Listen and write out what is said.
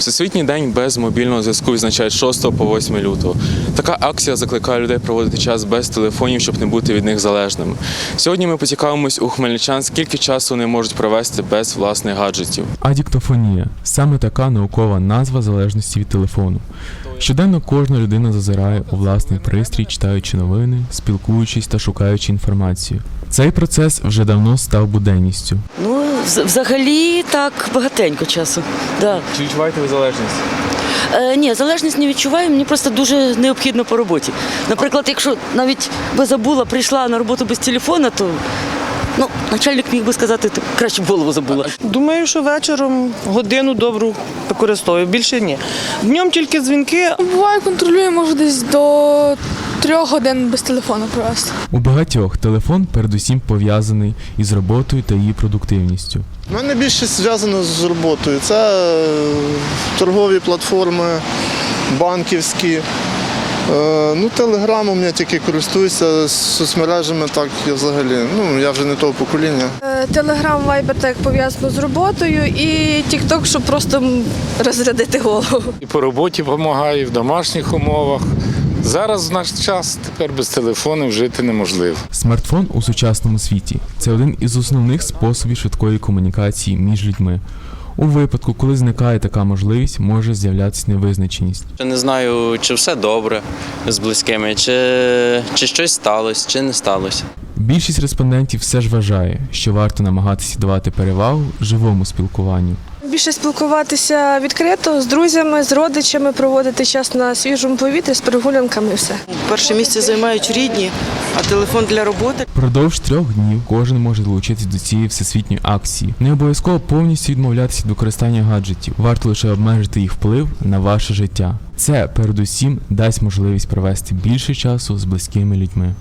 Всесвітній день без мобільного зв'язку відзначають 6 по 8 лютого. Така акція закликає людей проводити час без телефонів, щоб не бути від них залежними. Сьогодні ми поцікавимось у хмельничан, скільки часу вони можуть провести без власних гаджетів. Адіктофонія саме така наукова назва залежності від телефону. Щоденно кожна людина зазирає у власний пристрій, читаючи новини, спілкуючись та шукаючи інформацію. Цей процес вже давно став буденністю. Ну, взагалі так багатенько часу. Да. Чи відчуваєте ви залежність? Е, ні, залежність не відчуваю, мені просто дуже необхідно по роботі. Наприклад, якщо навіть би забула, прийшла на роботу без телефона, то ну, начальник міг би сказати, ти краще б голову забула. Думаю, що вечором годину добру використовую, більше ні. Днем тільки дзвінки, Буває, контролюю, можу десь до трьох годин без телефону провести. У багатьох телефон передусім пов'язаний із роботою та її продуктивністю. У мене більше зв'язано з роботою. Це е, торгові платформи, банківські. Е, Ну, телеграмом я тільки користуюся з соцмережами, так я взагалі. Ну, я вже не того покоління. Телеграм, Вайбер так пов'язано з роботою і Тікток, щоб просто розрядити голову. І по роботі допомагаю, і в домашніх умовах. Зараз в наш час тепер без телефонів жити неможливо. Смартфон у сучасному світі це один із основних способів швидкої комунікації між людьми. У випадку, коли зникає така можливість, може з'являтися невизначеність. Я не знаю, чи все добре з близькими, чи, чи щось сталося, чи не сталося. Більшість респондентів все ж вважає, що варто намагатися давати перевагу живому спілкуванню. Більше спілкуватися відкрито з друзями, з родичами, проводити час на свіжому повітрі з прогулянками і все. Перше місце займають рідні, а телефон для роботи. Впродовж трьох днів кожен може долучитися до цієї всесвітньої акції. Не обов'язково повністю відмовлятися від використання гаджетів. Варто лише обмежити їх вплив на ваше життя. Це передусім дасть можливість провести більше часу з близькими людьми.